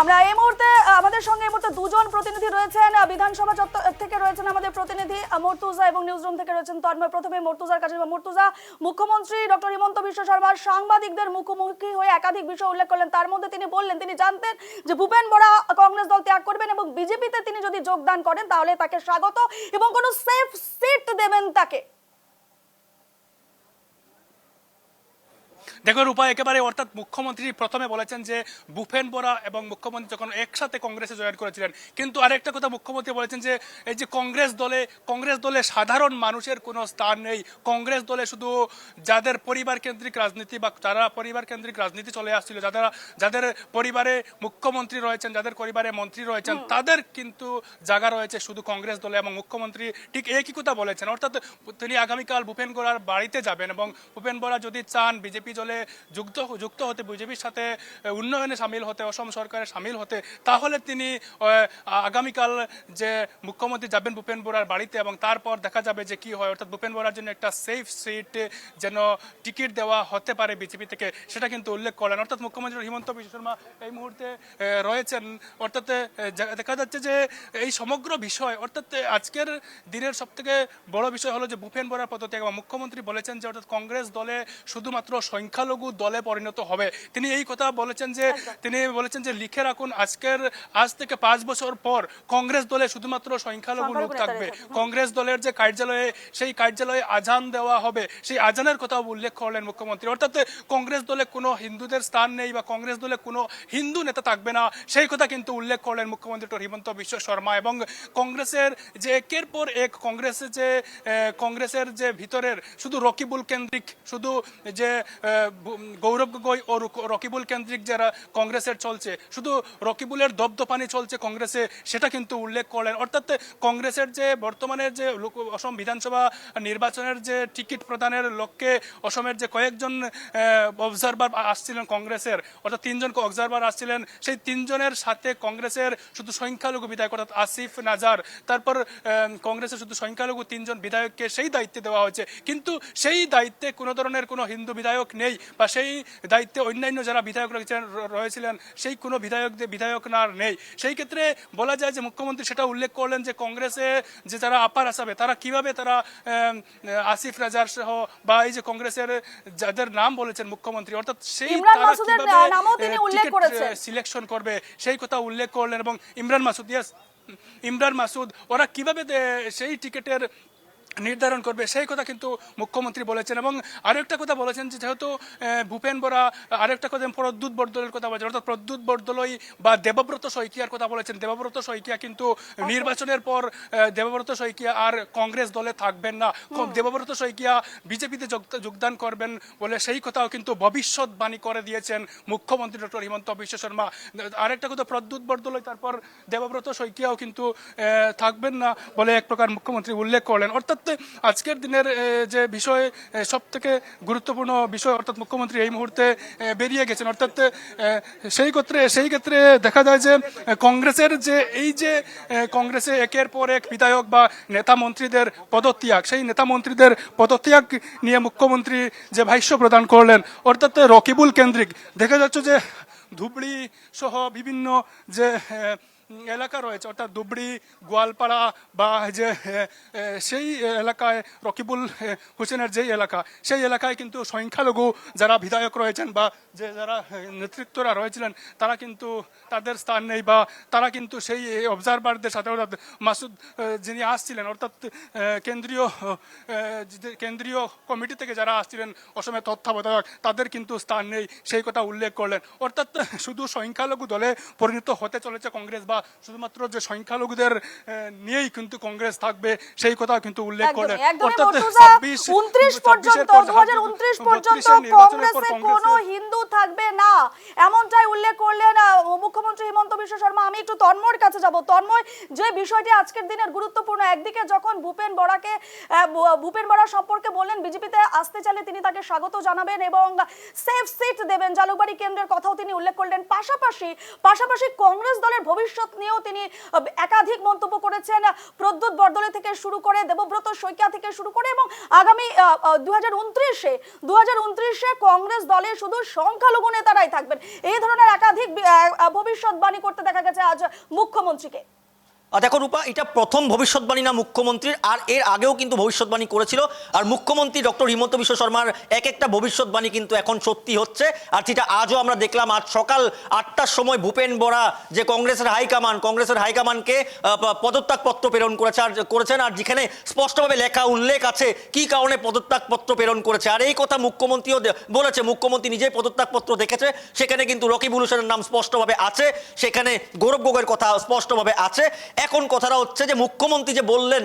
আমরা এই মুহূর্তে আমাদের সঙ্গে এই মুহূর্তে দুজন প্রতিনিধি রয়েছেন। বিধানসভা চত্বর থেকে রয়েছেন আমাদের প্রতিনিধি মর্তুজা এবং নিউজরুম থেকে রয়েছেন তন্ময়। প্রথমে মর্তুজার কাছে মর্তুজা, মুখ্যমন্ত্রী ডক্টর হিমন্ত বিশ্ব শর্মা সাংবাদিকদের মুখোমুখি হয়ে একাধিক বিষয় উল্লেখ করলেন। তার মধ্যে তিনি বললেন, তিনি জানতেন যে ভূপেন বরা কংগ্রেস দল ত্যাগ করবেন এবং বিজেপিতে তিনি যদি যোগদান করেন, তাহলে তাকে স্বাগত এবং কোনো সেফ সিট দেবেন তাকে। দেখুন উপায় একেবারে অর্থাৎ মুখ্যমন্ত্রী প্রথমে বলেছেন যে ভূপেন বোরা এবং মুখ্যমন্ত্রী যখন একসাথে কংগ্রেসে জয়েন করেছিলেন কিন্তু আরেকটা কথা মুখ্যমন্ত্রী বলেছেন যে এই যে কংগ্রেস দলে কংগ্রেস দলে সাধারণ মানুষের কোনো স্থান নেই। কংগ্রেস দলে শুধু যাদের পরিবার কেন্দ্রিক রাজনীতি বা যারা পরিবার কেন্দ্রিক রাজনীতি চলে আসছিল যারা যাদের পরিবারে মুখ্যমন্ত্রী রয়েছেন যাদের পরিবারে মন্ত্রী রয়েছেন তাদের কিন্তু জায়গা রয়েছে শুধু কংগ্রেস দলে এবং মুখ্যমন্ত্রী ঠিক একই কথা বলেছেন। অর্থাৎ তিনি আগামীকাল ভূপেন বোরার বাড়িতে যাবেন এবং ভূপেন বোরা যদি চান বিজেপি দলে যুক্ত যুক্ত হতে বিজেপির সাথে উন্নয়নে সামিল হতে, অসম সরকারে সামিল হতে, তাহলে তিনি আগামীকাল যে মুখ্যমন্ত্রী যাবেন ভূপেন বোরার বাড়িতে এবং তারপর দেখা যাবে যে কি হয়, অর্থাৎ ভূপেন বোরার জন্য একটা সেফ সিট যেন টিকিট দেওয়া হতে পারে বিজেপি থেকে, সেটা কিন্তু উল্লেখ করলেন অর্থাৎ মুখ্যমন্ত্রী হিমন্ত বিশ্ব শর্মা এই মুহূর্তে রয়েছেন। অর্থাৎ দেখা যাচ্ছে যে এই সমগ্র বিষয়, অর্থাৎ আজকের দিনের সব থেকে বড় বিষয় হলো যে ভূপেন বোরার পদত্যাগ মুখ্যমন্ত্রী বলেছেন যে, অর্থাৎ কংগ্রেস দলে শুধুমাত্র সংখ্যালঘু দলে পরিণত হবে। তিনি এই কথা বলেছেন যে তিনি বলেছেন যে লিখে রাখুন আজকের আজ থেকে পাঁচ বছর পর কংগ্রেস দলে শুধুমাত্র সংখ্যালঘু লোক থাকবে। কংগ্রেস দলের যে কার্যালয়ে সেই কার্যালয়ে আজান দেওয়া হবে সেই আজানের কথাও উল্লেখ করলেন মুখ্যমন্ত্রী। অর্থাৎ কংগ্রেস দলে কোনো হিন্দুদের স্থান নেই বা কংগ্রেস দলে কোনো হিন্দু নেতা থাকবে না সেই কথা কিন্তু উল্লেখ করলেন মুখ্যমন্ত্রী ডক্টর হিমন্ত বিশ্ব শর্মা এবং কংগ্রেসের যে একের পর এক কংগ্রেসের যে কংগ্রেসের যে ভিতরের শুধু রকিবুল কেন্দ্রিক শুধু যে গৌরব গগৈ ও রকিবুল কেন্দ্রিক যারা কংগ্রেসের চলছে, শুধু রকিবুলের দবদপানি চলছে কংগ্রেসে, সেটা কিন্তু উল্লেখ করলেন। অর্থাৎ কংগ্রেসের যে বর্তমানে যে অসম বিধানসভা নির্বাচনের যে টিকিট প্রদানের লক্ষ্যে অসমের যে কয়েকজন অবজারভার আসছিলেন কংগ্রেসের, অর্থাৎ তিনজন অবজারভার আসছিলেন, সেই তিনজনের সাথে কংগ্রেসের শুধু সংখ্যালঘু বিধায়ক অর্থাৎ আসিফ নাজার, তারপর কংগ্রেসের শুধু সংখ্যালঘু তিনজন বিধায়ককে সেই দায়িত্বে দেওয়া হয়েছে। কিন্তু সেই দায়িত্বে কোনো ধরনের কোনো হিন্দু বিধায়ক নেই। বা সেই দায়িত্বে অন্যান্য যারা বিধায়ক রয়েছিলেন সেই কোনো বিধায়ক বিধায়ক না নেই। সেই ক্ষেত্রে বলা যায় যে মুখ্যমন্ত্রী সেটা উল্লেখ করলেন যে কংগ্রেসে যে যারা আপার আসাবে তারা কীভাবে তারা আসিফ রাজার সহ বা এই যে কংগ্রেসের যাদের নাম বলেছেন মুখ্যমন্ত্রী অর্থাৎ সেই তারা কীভাবে, সিলেকশন করবে সেই কথা উল্লেখ করলেন এবং ইমরান মাসুদ ইয়াস ইমরান মাসুদ ওরা কীভাবে সেই টিকিটের নির্ধারণ করবে। সেই কথা কিন্তু মুখ্যমন্ত্রী বলেছেন এবং আরেকটা কথা বলেছেন যে যেহেতু ভূপেন বরা আরেকটা কথা প্রদ্যুৎ বরদলের কথা বলেছেন অর্থাৎ প্রদ্যুৎ বরদলই বা দেবব্রত শইকিয়ার কথা বলেছেন। দেবব্রত শইকিয়া কিন্তু নির্বাচনের পর দেবব্রত শইকিয়া আর কংগ্রেস দলে থাকবেন না। দেবব্রত শইকিয়া বিজেপিতে যোগদান করবেন বলে সেই কথাও কিন্তু ভবিষ্যৎবাণী করে দিয়েছেন মুখ্যমন্ত্রী ডক্টর হিমন্ত বিশ্ব শর্মা। আরেকটা কথা প্রদ্যুৎ বরদলৈ তারপর দেবব্রত শইকিয়াও কিন্তু থাকবেন না বলে এক প্রকার মুখ্যমন্ত্রী উল্লেখ করলেন। অর্থাৎ আজকের দিনের যে বিষয়ে সব থেকে গুরুত্বপূর্ণ বিষয়, অর্থাৎ মুখ্যমন্ত্রী এই মুহূর্তে বেরিয়ে গেছেন। অর্থাৎ সেই ক্ষেত্রে সেই ক্ষেত্রে দেখা যায় যে কংগ্রেসের যে, এই যে কংগ্রেসে একের পর এক বিধায়ক বা নেতা মন্ত্রীদের পদত্যাগ, সেই নেতা মন্ত্রীদের পদত্যাগ নিয়ে মুখ্যমন্ত্রী যে ভাষ্য প্রদান করলেন, অর্থাৎ রকিবুল কেন্দ্রিক, দেখা যাচ্ছে যে ধুবড়ি সহ বিভিন্ন যে এলাকা রয়েছে, অর্থাৎ ধুবড়ি, গোয়ালপাড়া বা যে সেই এলাকায় রকিবুল হোসেনের যেই এলাকা, সেই এলাকায় কিন্তু সংখ্যালঘু যারা বিধায়ক রয়েছেন বা যে যারা নেতৃত্বরা রয়েছিলেন, তারা কিন্তু তাদের স্থান নেই বা তারা কিন্তু সেই অবজারভারদের সাথে, অর্থাৎ মাসুদ যিনি আসছিলেন, অর্থাৎ কেন্দ্রীয় কেন্দ্রীয় কমিটি থেকে যারা আসছিলেন, অসমে তত্ত্বাবধায়ক, তাদের কিন্তু স্থান নেই, সেই কথা উল্লেখ করলেন। অর্থাৎ শুধু সংখ্যালঘু দলে পরিণত হতে চলেছে কংগ্রেস বা শুধুমাত্র যে সংখ্যালঘুদের নিয়েই কিন্তু কংগ্রেস থাকবে সেই কথা কিন্তু উল্লেখ একদমই অর্থাৎ 26 29 পর্যন্ত 2029 পর্যন্ত 32 নির্বাচনের পর কংগ্রেসে কোনো হিন্দু থাকবে না। এমনটাই উল্লেখ করলেন মুখ্যমন্ত্রী হিমন্ত বিশ্ব শর্মা। আমি একটু তন্ময়ের কাছে যাব। তন্ময় যে বিষয়টি আজকের দিনের গুরুত্বপূর্ণ একদিকে যখন ভূপেন বড়াকে ভূপেন বড়া সম্পর্কে বললেন বিজেপিতে আসতে চাইলে তিনি তাকে স্বাগত জানাবেন এবং সেফ সিট দেবেন। জালুকবাড়ি কেন্দ্রের কথাও তিনি উল্লেখ করলেন। পাশাপাশি পাশাপাশি কংগ্রেস দলের ভবিষ্যৎ নিয়েও তিনি একাধিক মন্তব্য করেছেন। প্রদ্যুৎ বর্দলে থেকে শুরু করে দেবব্রত শইকিয়া থেকে শুরু করে এবং আগামী দু হাজার উনত্রিশে দু হাজার উনত্রিশে কংগ্রেস দলে শুধু সংখ্যালঘু নেতারাই থাকবেন। এই ধরনের একাধিক ভবিষ্যৎবাণী করতে দেখা গেছে আজ মুখ্যমন্ত্রীকে। দেখো রূপা, এটা প্রথম ভবিষ্যৎবাণী না মুখ্যমন্ত্রীর, আর এর আগেও কিন্তু ভবিষ্যৎবাণী করেছিল। আর মুখ্যমন্ত্রী ডক্টর হিমন্ত বিশ্ব শর্মার এক একটা ভবিষ্যৎবাণী কিন্তু এখন সত্যি হচ্ছে। আর যেটা আজও আমরা দেখলাম, আজ সকাল আটটার সময় ভূপেন বরা যে কংগ্রেসের হাইকমান কংগ্রেসের হাইকমানকে পদত্যাগপত্র প্রেরণ করেছে আর করেছেন, আর যেখানে স্পষ্টভাবে লেখা উল্লেখ আছে কি কারণে পদত্যাগপত্র প্রেরণ করেছে। আর এই কথা মুখ্যমন্ত্রীও বলেছে, মুখ্যমন্ত্রী নিজেই পদত্যাগপত্র দেখেছে। সেখানে কিন্তু রকিবুল হোসেনের নাম স্পষ্টভাবে আছে। সেখানে গৌরব গগৈর কথা স্পষ্টভাবে আছে। এখন কথাটা হচ্ছে যে মুখ্যমন্ত্রী যে বললেন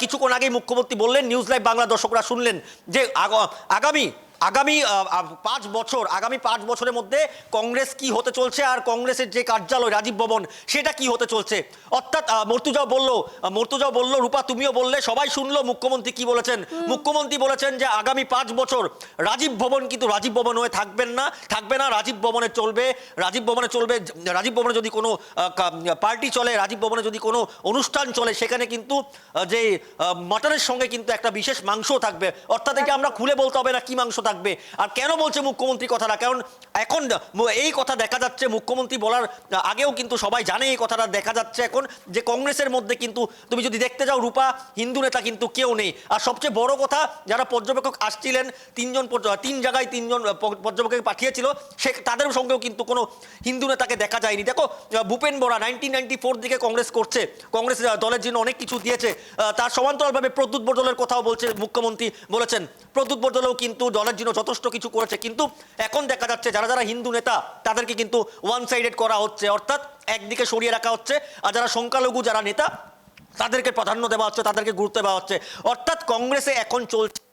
কিছুক্ষণ আগেই মুখ্যমন্ত্রী বললেন, নিউজ লাইভ বাংলা দর্শকরা শুনলেন যে আগা- আগামী আগামী পাঁচ বছর আগামী পাঁচ বছরের মধ্যে কংগ্রেস কি হতে চলছে আর কংগ্রেসের যে কার্যালয় রাজীব ভবন সেটা কি হতে চলছে? অর্থাৎ আহ, মর্তুজাও বলল আহ, মর্তুজাও বলল রূপা তুমিও বললে সবাই শুনলো মুখ্যমন্ত্রী কি বলেছেন? মুখ্যমন্ত্রী বলেছেন যে আগামী পাঁচ বছর রাজীব ভবন কিন্তু রাজীব ভবন হয়ে থাকবেন না থাকবে না রাজীব ভবনে চলবে রাজীব ভবনে চলবে রাজীব ভবনে যদি কোনো পার্টি চলে রাজীব ভবনে যদি কোনো অনুষ্ঠান চলে সেখানে কিন্তু যে মটনের সঙ্গে কিন্তু একটা বিশেষ মাংস থাকবে। অর্থাৎ এটা আমরা খুলে বলতে হবে না কি মাংস থাকবে। আর কেন বলছে মুখ্যমন্ত্রী কথাটা? কারণ এখন এই কথা দেখা যাচ্ছে, মুখ্যমন্ত্রী বলার আগেও কিন্তু সবাই জানে এই কথাটা দেখা যাচ্ছে এখন, যে কংগ্রেসের মধ্যে কিন্তু তুমি যদি দেখতে যাও, রূপা হিন্দু নেতা কিন্তু কেউ নেই। আর সবচেয়ে বড় কথা, যারা পর্যবেক্ষক আসছিলেন, তিনজন তিন জায়গায় তিনজন পর্যবেক্ষক পাঠিয়েছিল, সে তাদের সঙ্গেও কিন্তু কোনো হিন্দু নেতাকে দেখা যায়নি। দেখো, Bhupen Borah nineteen ninety four দিকে কংগ্রেস করছে। কংগ্রেস দলের জন্য অনেক কিছু দিয়েছে। তার সমান্তরালভাবে প্রদ্যুৎ বদলের কথাও বলছে মুখ্যমন্ত্রী বলেছেন। প্রদ্যুৎ বদলেও কিন্তু দলের জন্য যথেষ্ট কিছু করেছে, কিন্তু এখন দেখা যাচ্ছে যারা যারা হিন্দু নেতা, তাদেরকে কিন্তু ওয়ান সাইডেড করা হচ্ছে, অর্থাৎ একদিকে সরিয়ে রাখা হচ্ছে, আর যারা সংখ্যালঘু যারা নেতা, তাদেরকে প্রাধান্য দেওয়া হচ্ছে, তাদেরকে গুরুত্ব দেওয়া হচ্ছে। অর্থাৎ কংগ্রেসে এখন চলছে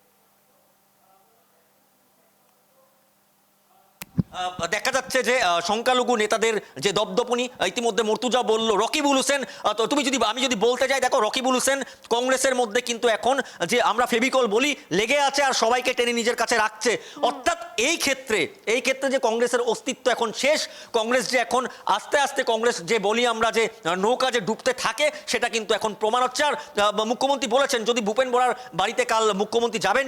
দেখা যাচ্ছে যে সংখ্যালঘু নেতাদের যে দপদপনি ইতিমধ্যে মর্তুজা বলল রকিবুল হোসেন তো তুমি যদি আমি যদি বলতে যাই দেখো রকিবুল হোসেন কংগ্রেসের মধ্যে কিন্তু এখন যে আমরা ফেভিকল বলি লেগে আছে আর সবাইকে টেনে নিজের কাছে রাখছে। অর্থাৎ এই ক্ষেত্রে এই ক্ষেত্রে যে কংগ্রেসের অস্তিত্ব এখন শেষ কংগ্রেস যে এখন আস্তে আস্তে কংগ্রেস যে বলি আমরা যে নৌকা যে ডুবতে থাকে সেটা কিন্তু এখন প্রমাণ হচ্ছে। আর মুখ্যমন্ত্রী বলেছেন যদি ভূপেন বরার বাড়িতে কাল মুখ্যমন্ত্রী যাবেন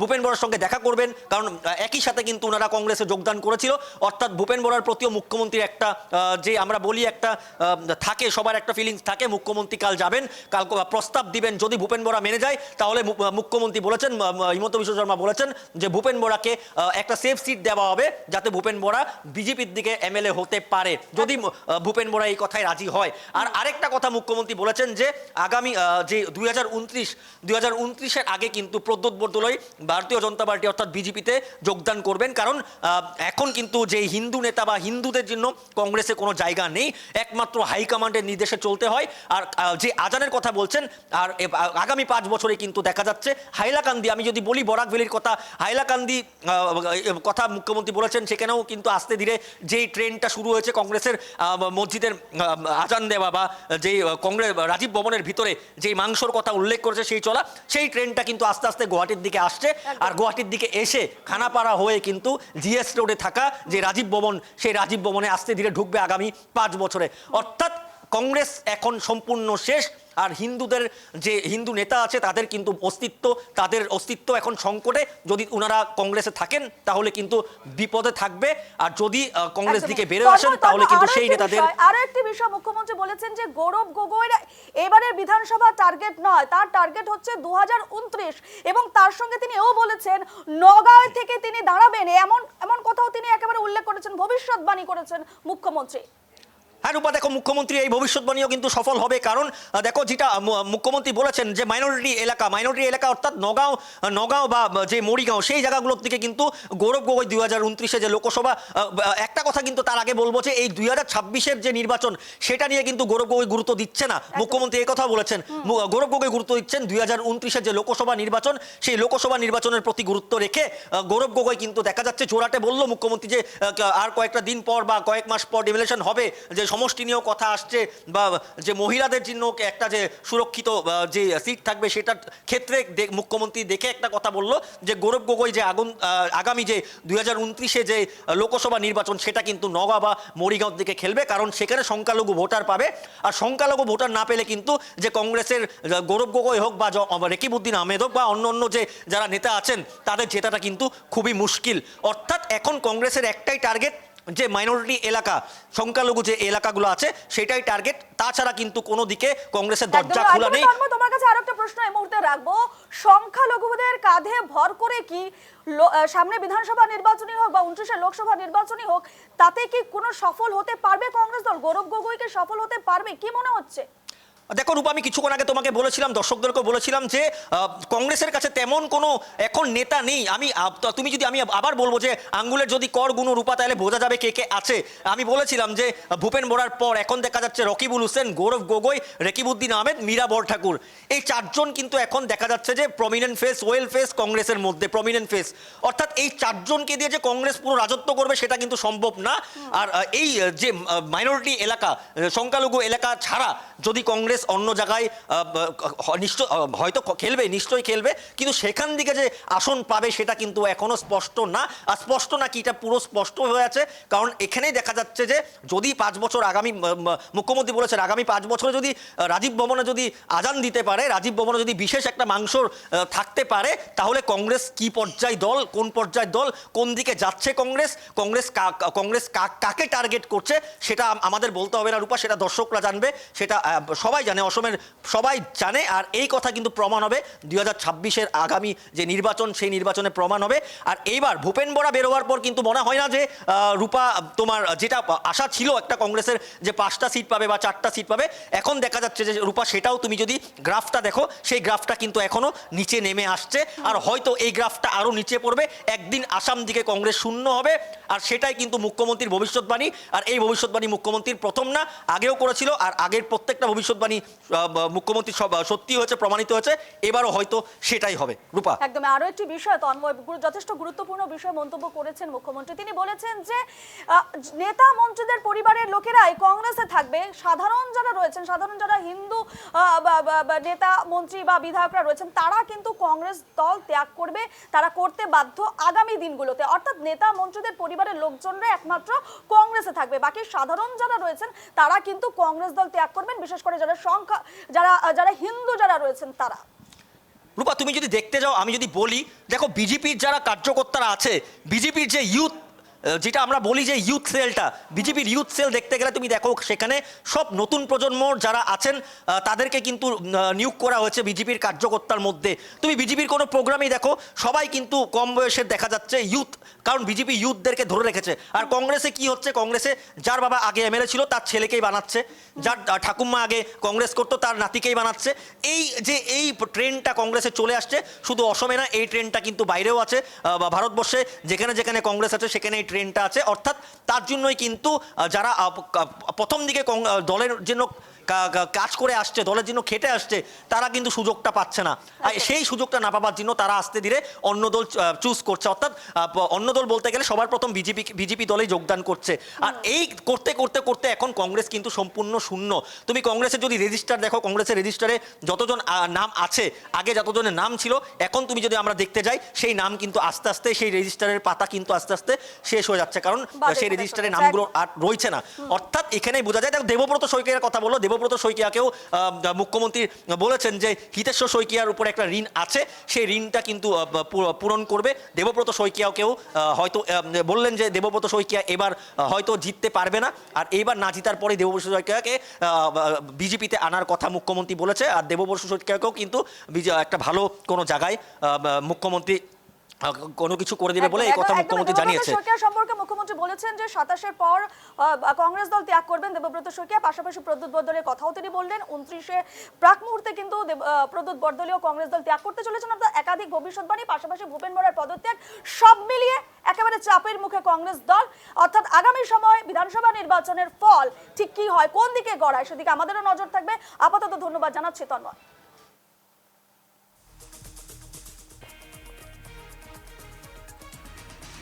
ভূপেন বরার সঙ্গে দেখা করবেন কারণ একই সাথে কিন্তু ওনারা কংগ্রেসে যোগদান করেছিল অর্থাৎ ভূপেন বরার প্রতিও মুখ্যমন্ত্রীর একটা যে আমরা বলি একটা থাকে, সবার একটা ফিলিংস থাকে, মুখ্যমন্ত্রী কাল যাবেন, কাল প্রস্তাব দিবেন, যদি ভূপেন বরা মেনে যায়, তাহলে মুখ্যমন্ত্রী বলেছেন হিমন্ত বিশ্ব শর্মা বলেছেন যে ভূপেন বরাকে একটা সেফ সিট দেওয়া হবে, যাতে ভূপেন বরা বিজেপির দিকে এমএলএ হতে পারে, যদি ভূপেন বরা এই কথায় রাজি হয়। আর আরেকটা কথা মুখ্যমন্ত্রী বলেছেন যে, আগামী যে দুই হাজার উনত্রিশ, দুই আগে কিন্তু প্রদ্যোৎ বরদলৈ ভারতীয় জনতা পার্টি অর্থাৎ বিজেপিতে যোগদান করবেন, কারণ এখন কিন্তু যে হিন্দু নেতা বা হিন্দুদের জন্য কংগ্রেসে কোনো জায়গা নেই। একমাত্র হাইকমান্ডের নির্দেশে চলতে হয়। আর যে আজানের কথা বলছেন আর আগামী পাঁচ বছরে কিন্তু দেখা যাচ্ছে হাইলাকান্দি আমি যদি বলি বরাক ভ্যালির কথা হাইলাকান্দি কথা মুখ্যমন্ত্রী বলেছেন সেখানেও কিন্তু আস্তে ধীরে যেই ট্রেনটা শুরু হয়েছে কংগ্রেসের মসজিদের আজান দেওয়া বা যে কংগ্রেস রাজীব ভবনের ভিতরে যে মাংসর কথা উল্লেখ করেছে সেই চলা সেই ট্রেনটা কিন্তু আস্তে আস্তে গুয়াহাটির দিকে আসছে। আর গুয়াহাটির দিকে এসে খানাপাড়া হয়ে কিন্তু জিএস রোডে থাকা যে রাজীব ভবন, সেই রাজীব ভবনে আস্তে ধীরে ঢুকবে আগামী পাঁচ বছরে। অর্থাৎ কংগ্রেস এখন সম্পূর্ণ শেষ আর হিন্দুদের যে হিন্দু নেতা আছে তাদের কিন্তু অস্তিত্ব তাদের অস্তিত্ব এখন সংকটে। যদি ওনারা কংগ্রেসে থাকেন তাহলে কিন্তু বিপদে থাকবে। আর যদি কংগ্রেস দিকে বেরো আসেন তাহলে কিন্তু সেই নেতাদের আরও একটি বিষয় মুখ্যমন্ত্রী বলেছেন যে গৌরব গগৈর এবারের বিধানসভা টার্গেট নয় তার টার্গেট হচ্ছে দু হাজার উনত্রিশ এবং তার সঙ্গে তিনি এও বলেছেন নগাঁও থেকে তিনি দাঁড়াবেন। এমন এমন কথাও তিনি একেবারে উল্লেখ করেছেন ভবিষ্যৎবাণী করেছেন মুখ্যমন্ত্রী। হ্যাঁ রূপা দেখো মুখ্যমন্ত্রী এই ভবিষ্যৎবাণীও কিন্তু সফল হবে কারণ দেখো যেটা মুখ্যমন্ত্রী বলেছেন যে মাইনরিটি এলাকা মাইনরিটি এলাকা অর্থাৎ নগাঁও নগাঁও বা যে মরিগাঁও সেই জায়গাগুলোর দিকে কিন্তু গৌরব গগৈ দুই হাজার উনত্রিশে যে লোকসভা একটা কথা কিন্তু তার আগে বলব যে এই দুই হাজার ছাব্বিশের যে নির্বাচন সেটা নিয়ে কিন্তু গৌরব গগৈ গুরুত্ব দিচ্ছে না। মুখ্যমন্ত্রী এই কথা বলেছেন। গৌরব গগৈ গুরুত্ব দিচ্ছেন দুই হাজার উনত্রিশের যে লোকসভা নির্বাচন সেই লোকসভা নির্বাচনের প্রতি গুরুত্ব রেখে গৌরব গগৈ কিন্তু দেখা যাচ্ছে জোরাটে বলল মুখ্যমন্ত্রী যে আর কয়েকটা দিন পর বা কয়েক মাস পর ডিমিলেশন হবে যে সমষ্টি নিয়েও কথা আসছে বা যে মহিলাদের জন্য একটা যে সুরক্ষিত যে সিট থাকবে সেটার ক্ষেত্রে মুখ্যমন্ত্রী দেখে একটা কথা বলল যে গৌরব গগৈ যে আগুন আগামী যে দুই যে লোকসভা নির্বাচন সেটা কিন্তু নগা বা মরিগাঁওর দিকে খেলবে। কারণ সেখানে সংখ্যালঘু ভোটার পাবে। আর সংখ্যালঘু ভোটার না পেলে কিন্তু যে কংগ্রেসের গৌরব গগৈ হোক বা রেকিবউদ্দিন আহমেদ হোক বা অন্য অন্য যে যারা নেতা আছেন, তাদের জেতাটা কিন্তু খুবই মুশকিল। অর্থাৎ এখন কংগ্রেসের একটাই টার্গেট যে মাইনরিটি এলাকা সংখ্যালঘু যে এলাকাগুলো আছে সেটাই টার্গেট তাছাড়া কিন্তু কোনো দিকে কংগ্রেসের দরজা খোলা নেই। তোমার কাছে আরও একটা প্রশ্ন এই মুহূর্তে রাখব। সংখ্যালঘুদের কাঁধে ভর করে কি সামনে বিধানসভা নির্বাচনী হোক বা উনত্রিশে লোকসভা নির্বাচনী হোক তাতে কি কোনো সফল হতে পারবে কংগ্রেস দল? গৌরব গগৈকে সফল হতে পারবে? কি মনে হচ্ছে? দেখো রূপা, আমি কিছুক্ষণ আগে তোমাকে বলেছিলাম দর্শকদেরকে বলেছিলাম যে কংগ্রেসের কাছে তেমন কোনো এখন নেতা নেই। আমি তুমি যদি আমি আবার বলব যে আঙ্গুলের যদি কর গুণ রূপা, তাহলে বোঝা যাবে কে কে আছে। আমি বলেছিলাম যে, ভূপেন বোরার পর এখন দেখা যাচ্ছে রকিবুল হোসেন, গৌরব গগৈ রেকিবউদ্দিন আহমেদ, মীরা বর ঠাকুর এই চারজন কিন্তু এখন দেখা যাচ্ছে যে প্রমিনেন্ট ফেস ওয়েল ফেস কংগ্রেসের মধ্যে প্রমিনেন্ট ফেস অর্থাৎ এই চারজনকে দিয়ে যে কংগ্রেস পুরো রাজত্ব করবে, সেটা কিন্তু সম্ভব না। আর এই যে মাইনরিটি এলাকা সংখ্যালঘু এলাকা ছাড়া যদি কংগ্রেস অন্য জায়গায় নিশ্চয় হয়তো খেলবে নিশ্চয়ই খেলবে। কিন্তু সেখান থেকে যে আসন পাবে সেটা কিন্তু এখনও স্পষ্ট না। আর স্পষ্ট না কি এটা পুরো স্পষ্ট হয়ে আছে। কারণ এখানেই দেখা যাচ্ছে যে যদি পাঁচ বছর আগামী মুখ্যমন্ত্রী বলেছেন আগামী পাঁচ বছরে যদি রাজীব ভবনে যদি আজান দিতে পারে রাজীব ভবনে যদি বিশেষ একটা মাংস থাকতে পারে তাহলে কংগ্রেস কি পর্যায় দল কোন পর্যায়ের দল কোন দিকে যাচ্ছে কংগ্রেস কংগ্রেস কংগ্রেস কাকে টার্গেট করছে সেটা আমাদের বলতে হবে না রূপা সেটা দর্শকরা জানবে সেটা আহ, সবাই জানে, অসমের সবাই জানে, আর এই কথা কিন্তু প্রমাণ হবে দুই হাজার ছাব্বিশের আগামী যে নির্বাচন, সেই নির্বাচনে প্রমাণ হবে। আর এইবার ভূপেন বরা বেরোবার পর কিন্তু মনে হয় না যে রূপা, তোমার যেটা আশা ছিল একটা কংগ্রেসের যে পাঁচটা সিট পাবে বা চারটা সিট পাবে, এখন দেখা যাচ্ছে যে রূপা, সেটাও তুমি যদি গ্রাফটা দেখো, সেই গ্রাফটা কিন্তু এখনও নিচে নেমে আসছে। আর হয়তো এই গ্রাফটা আরও নিচে পড়বে, একদিন আসাম দিকে কংগ্রেস শূন্য হবে, আর সেটাই কিন্তু মুখ্যমন্ত্রীর ভবিষ্যৎবাণী। আর এই ভবিষ্যৎবাণী মুখ্যমন্ত্রীর প্রথম না, আগেও করেছিল, আর আগের প্রত্যেকটা ভবিষ্যৎবাণী আহ, মুখ্যমন্ত্রী সব সত্যি হয়েছে প্রমাণিত হয়েছে এবারও হয়তো সেটাই হবে। রূপা? একদম আরও একটি বিষয় তন্ময় যথেষ্ট গুরুত্বপূর্ণ বিষয় মন্তব্য করেছেন মুখ্যমন্ত্রী। তিনি বলেছেন যে নেতা মন্ত্রীদের পরিবারের লোকেরাই কংগ্রেসে থাকবে। সাধারণ যারা রয়েছেন সাধারণ যারা হিন্দু নেতা মন্ত্রী বা বিধায়করা রয়েছেন তারা কিন্তু কংগ্রেস দল ত্যাগ করবে তারা করতে বাধ্য আগামী দিনগুলোতে। অর্থাৎ নেতা মন্ত্রীদের পরিবারের লোকজনরা একমাত্র কংগ্রেসে থাকবে। বাকি সাধারণ যারা রয়েছেন তারা কিন্তু কংগ্রেস দল ত্যাগ করবেন বিশেষ করে যারা সংখ্যা, যারা যারা হিন্দু যারা রয়েছেন তারা। রূপা, তুমি যদি দেখতে যাও, আমি যদি বলি, দেখো, বিজেপির যারা কার্যকর্তারা আছে, বিজেপির যে ইউথ যেটা আমরা বলি যে ইউথ সেলটা বিজেপির ইউথ সেল দেখতে গেলে তুমি দেখো সেখানে সব নতুন প্রজন্মর যারা আছেন তাদেরকে কিন্তু নিয়োগ করা হয়েছে বিজেপির কার্যকর্তার মধ্যে। তুমি বিজেপির কোনো প্রোগ্রামেই দেখো, সবাই কিন্তু কম বয়সের দেখা যাচ্ছে ইউথ কারণ বিজেপি ইউথদেরকে ধরে রেখেছে। আর কংগ্রেসে কি হচ্ছে? কংগ্রেসে যার বাবা আগে এমএলএ ছিল, তার ছেলেকেই বানাচ্ছে। যার ঠাকুমা আগে কংগ্রেস করতো, তার নাতিকেই বানাচ্ছে। এই যে এই ট্রেনটা কংগ্রেসে চলে আসছে, শুধু অসমে না, এই ট্রেনটা কিন্তু বাইরেও আছে। ভারতবর্ষে যেখানে যেখানে কংগ্রেস আছে, সেখানে এই ট্রেনটা আছে। অর্থাৎ তার জন্যই কিন্তু যারা প্রথম দিকে দলের জন্য কাজ করে আসছে দলের জন্য খেটে আসছে তারা কিন্তু সুযোগটা পাচ্ছে না। আর সেই সুযোগটা না পাওয়ার জন্য তারা আস্তে ধীরে অন্য দল চুজ করছে। অর্থাৎ অন্য দল বলতে গেলে সবার প্রথম বিজেপি বিজেপি দলেই যোগদান করছে। আর এই করতে করতে করতে এখন কংগ্রেস কিন্তু সম্পূর্ণ শূন্য। তুমি কংগ্রেসের যদি রেজিস্টার দেখো কংগ্রেসের রেজিস্টারে যতজন নাম আছে আগে যতজনের নাম ছিল এখন তুমি যদি আমরা দেখতে যাই সেই নাম কিন্তু আস্তে আস্তে সেই রেজিস্টারের পাতা কিন্তু আস্তে আস্তে শেষ হয়ে যাচ্ছে। কারণ সেই কথা রেজিস্টারে নামগুলো আর রয়েছে না। অর্থাৎ এখানেই বোঝা যায় দেখো দেবব্রত শইকিয়ার কথা বলো দেবব্রত শইকিয়াকেও আহ, মুখ্যমন্ত্রী বলেছেন যে হিতেশ্বর শইকিয়ার উপর একটা ঋণ আছে। সেই ঋণটা কিন্তু পূরণ করবে। দেবব্রত শইকিয়াকেও হয়তো বললেন যে দেবব্রত শইকিয়া এবার হয়তো জিততে পারবে না। আর এইবার না জিতার পরে দেবব্রত শইকিয়াকে বিজেপিতে আনার কথা মুখ্যমন্ত্রী বলেছে। আর দেবব্রত শইকিয়াকেও কিন্তু একটা ভালো কোনো জায়গায় মুখ্যমন্ত্রী কোনো কিছু করে দেবে বলে এই কথা মুখ্যমন্ত্রী জানিয়েছে। শইকীয়া সম্পর্কে মুখ্যমন্ত্রী বলেছেন যে সাতাশের পর কংগ্রেস দল ত্যাগ করবেন দেবব্রত শইকীয়া। পাশাপাশি প্রদ্যুৎ বর্দলের কথাও তিনি বললেন। উনত্রিশে প্রাক মুহূর্তে কিন্তু প্রদ্যুৎ বর্দলীয় কংগ্রেস দল ত্যাগ করতে চলেছেন অর্থাৎ একাধিক ভবিষ্যৎবাণী পাশাপাশি ভূপেন বরার পদত্যাগ সব মিলিয়ে একেবারে চাপের মুখে কংগ্রেস দল। অর্থাৎ আগামী সময় বিধানসভা নির্বাচনের ফল ঠিক কি হয় কোন দিকে গড়ায় সেদিকে আমাদেরও নজর থাকবে। আপাতত ধন্যবাদ জানাচ্ছি তন্ময়।